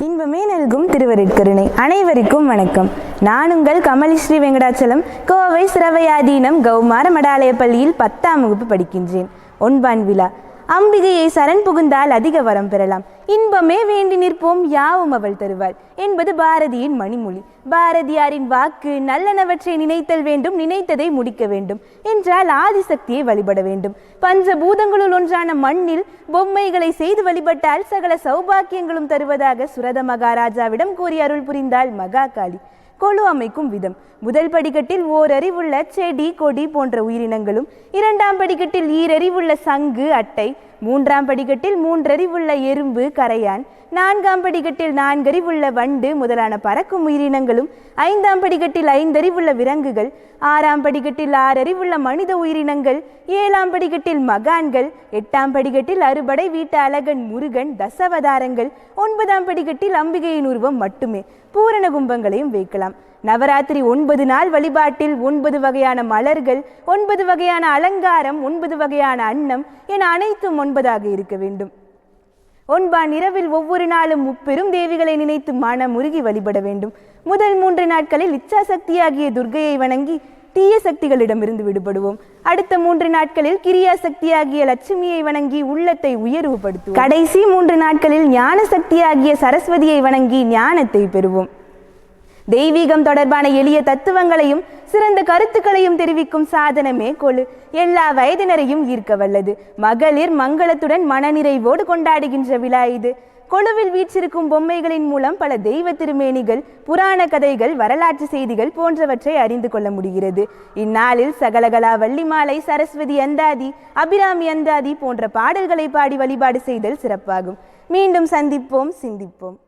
இன்பமே நல்கும் திருவருட்கருணை. அனைவருக்கும் வணக்கம். நான் உங்கள் கமலி ஸ்ரீ வெங்கடாச்சலம். கோவை சிரவையாதீனம் கௌமார மடாலய பள்ளியில் பத்தாம் வகுப்பு படிக்கின்றேன். ஒன்பான் விழா. அம்பிகையை சரண் புகுந்தால் அதிக வரம் பெறலாம். இன்பமே வேண்டி நிற்போம் யாவும் அவள் தருவாள். என்பது பாரதியின் மணிமொழி. பாரதியாரின் வாக்கு நல்லனவற்றை நினைத்தல் வேண்டும் நினைத்ததை முடிக்க வேண்டும். என்றால் ஆதிசக்தியை வழிபட வேண்டும். பஞ்சபூதங்களுள் ஒன்றான மண்ணில் பொம்மைகளை செய்து வழிபட்டால் சகல சௌபாக்கியங்களும் தருவதாக சுரத மகாராஜாவிடம் கூறி அருள் புரிந்தாள் மகாகாளி. கொழு அமைக்கும் விதம். முதல் படிக்கட்டில் ஓரறிவுள்ள செடி கொடி போன்ற உயிரினங்களும் இரண்டாம் படிக்கட்டில் ஈரறிவுள்ள சங்கு அட்டை மூன்றாம் படிக்கட்டில் மூன்றறிவுள்ள எறும்பு கரையான் நான்காம் படிக்கட்டில் நான்கறிவுள்ள வண்டு முதலான பறக்கும் உயிரினங்களும் ஐந்தாம் படிக்கட்டில் ஐந்தறிவுள்ள விலங்குகள் ஆறாம் படிக்கட்டில் ஆறறிவுள்ள மனித உயிரினங்கள் ஏழாம் படிக்கட்டில் மகான்கள் எட்டாம் படிக்கட்டில் அறுபடை வீட்டு அழகன் முருகன் தசவதாரங்கள் ஒன்பதாம் படிக்கட்டில் அம்பிகையின் உருவம் மட்டுமே. பூரண கும்பங்களையும் வைக்கலாம். நவராத்திரி ஒன்பது நாள் வழிபாட்டில் ஒன்பது வகையான மலர்கள் ஒன்பது வகையான அலங்காரம் ஒன்பது வகையான அன்னம் என அனைத்தும் ஒன்பதாக இருக்க வேண்டும். ஒன்பான் இரவில் ஒவ்வொரு நாளும் முப்பெரும் தேவிகளை நினைத்து மனம் முருகி வழிபட வேண்டும். முதல் மூன்று நாட்களில் இச்சா சக்தியாகிய துர்கையை வணங்கி தீய சக்திகளிடமிருந்து விடுபடுவோம். அடுத்த மூன்று நாட்களில் கிரியா சக்தியாகிய லட்சுமியை வணங்கி உள்ளத்தை உயர்வுபடுத்துவோம். கடைசி மூன்று நாட்களில் ஞான சக்தியாகிய சரஸ்வதியை வணங்கி ஞானத்தை பெறுவோம். தெய்வீகம் தொடர்பான எளிய தத்துவங்களையும் சிறந்த கருத்துக்களையும் தெரிவிக்கும் சாதனமே கொழு எல்லா வயதினரையும் ஈர்க்க வல்லது. மகளிர் மங்களத்துடன் மனநிறைவோடு கொண்டாடுகின்ற விழா இது. கொழுவில் வீற்றிருக்கும் பொம்மைகளின் மூலம் பல தெய்வ திருமேனிகள் புராண கதைகள் வரலாற்று செய்திகள் போன்றவற்றை அறிந்து கொள்ள முடிகிறது. இந்நாளில் சகலகலா வள்ளிமாலை சரஸ்வதி அந்தாதி அபிராமி அந்தாதி போன்ற பாடல்களை பாடி வழிபாடு செய்தல் சிறப்பாகும். மீண்டும் சந்திப்போம் சிந்திப்போம்.